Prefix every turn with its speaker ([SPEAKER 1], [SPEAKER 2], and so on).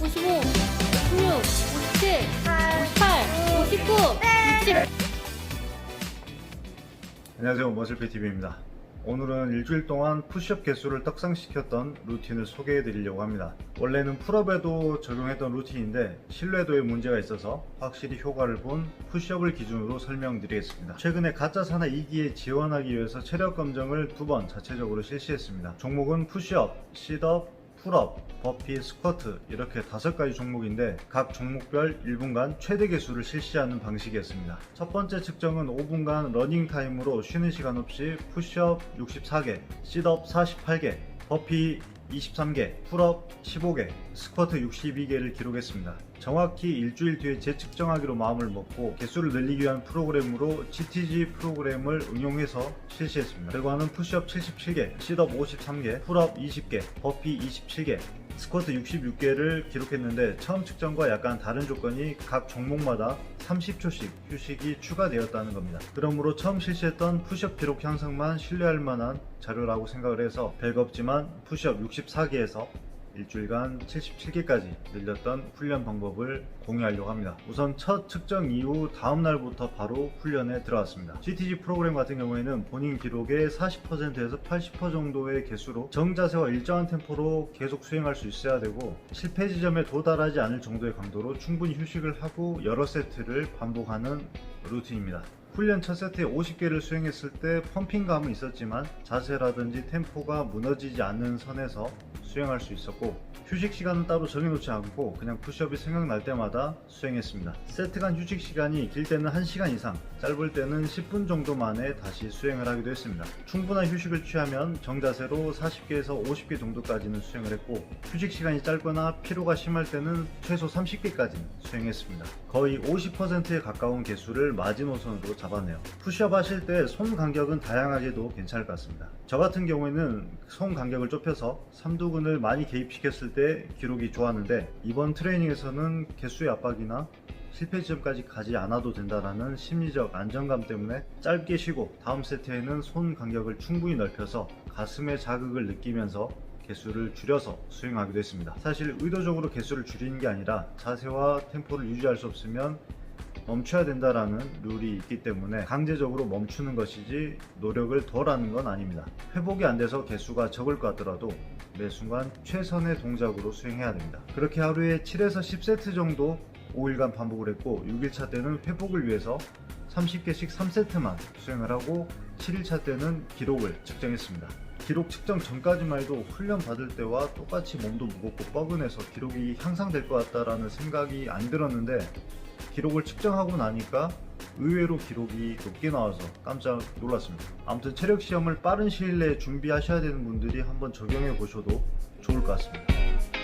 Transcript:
[SPEAKER 1] 55, 56, 57, 58, 59, 60
[SPEAKER 2] 안녕하세요. 머슬피TV입니다. 오늘은 일주일 동안 푸시업 개수를 떡상시켰던 루틴을 소개해 드리려고 합니다. 원래는 풀업에도 적용했던 루틴인데 신뢰도에 문제가 있어서 확실히 효과를 본 푸시업을 기준으로 설명드리겠습니다. 최근에 가짜 사나 2기에 지원하기 위해서 체력 검정을 두 번 자체적으로 실시했습니다. 종목은 푸시업, 시업, 풀업, 버피, 스쿼트 이렇게 다섯 가지 종목인데 각 종목별 1분간 최대 개수를 실시하는 방식이었습니다. 첫 번째 측정은 5분간 러닝 타임으로 쉬는 시간 없이 푸시업 64개, 시업 48개, 버피 23개, 풀업 15개, 스쿼트 62개를 기록했습니다. 정확히 일주일 뒤에 재측정하기로 마음을 먹고 개수를 늘리기 위한 프로그램으로 GTG 프로그램을 응용해서 실시했습니다. 결과는 푸시업 77개, 시업 53개, 풀업 20개, 버피 27개, 스쿼트 66개를 기록했는데 처음 측정과 약간 다른 조건이 각 종목마다 30초씩 휴식이 추가되었다는 겁니다. 그러므로 처음 실시했던 푸시업 기록 향상만 신뢰할 만한 자료라고 생각을 해서 별거 없지만 푸시업 64개에서 일주일간 77개까지 늘렸던 훈련 방법을 공유하려고 합니다. 우선 첫 측정 이후 다음 날부터 바로 훈련에 들어갔습니다. GTG 프로그램 같은 경우에는 본인 기록의 40%에서 80% 정도의 개수로 정자세와 일정한 템포로 계속 수행할 수 있어야 되고 실패 지점에 도달하지 않을 정도의 강도로 충분히 휴식을 하고 여러 세트를 반복하는 루틴입니다. 훈련 첫 세트에 50개를 수행했을 때 펌핑감은 있었지만 자세라든지 템포가 무너지지 않는 선에서 수행할 수 있었고 휴식 시간은 따로 정해놓지 않고 그냥 푸시업이 생각날 때마다 수행했습니다. 세트 간 휴식 시간이 길 때는 1시간 이상, 짧을 때는 10분 정도 만에 다시 수행을 하기도 했습니다. 충분한 휴식을 취하면 정자세로 40개에서 50개 정도까지는 수행을 했고 휴식 시간이 짧거나 피로가 심할 때는 최소 30개까지는 수행했습니다. 거의 50%에 가까운 개수를 마지노선으로 잡았네요. 푸시업 하실 때 손 간격은 다양하게도 괜찮을 것 같습니다. 저 같은 경우에는 손 간격을 좁혀서 삼두근을 많이 개입시켰을 때 기록이 좋았는데 이번 트레이닝에서는 개수의 압박이나 실패 지점까지 가지 않아도 된다라는 심리적 안정감 때문에 짧게 쉬고 다음 세트에는 손 간격을 충분히 넓혀서 가슴의 자극을 느끼면서 개수를 줄여서 수행하기도 했습니다. 사실 의도적으로 개수를 줄이는 게 아니라 자세와 템포를 유지할 수 없으면 멈춰야 된다라는 룰이 있기 때문에 강제적으로 멈추는 것이지 노력을 덜 하는 건 아닙니다. 회복이 안 돼서 개수가 적을 것 같더라도 매 순간 최선의 동작으로 수행해야 됩니다. 그렇게 하루에 7에서 10세트 정도 5일간 반복을 했고 6일차 때는 회복을 위해서 30개씩 3세트만 수행을 하고 7일차 때는 기록을 측정했습니다. 기록 측정 전까지만 해도 훈련 받을 때와 똑같이 몸도 무겁고 뻐근해서 기록이 향상될 것 같다라는 생각이 안 들었는데 기록을 측정하고 나니까 의외로 기록이 높게 나와서 깜짝 놀랐습니다. 아무튼 체력 시험을 빠른 시일 내에 준비하셔야 되는 분들이 한번 적용해 보셔도 좋을 것 같습니다.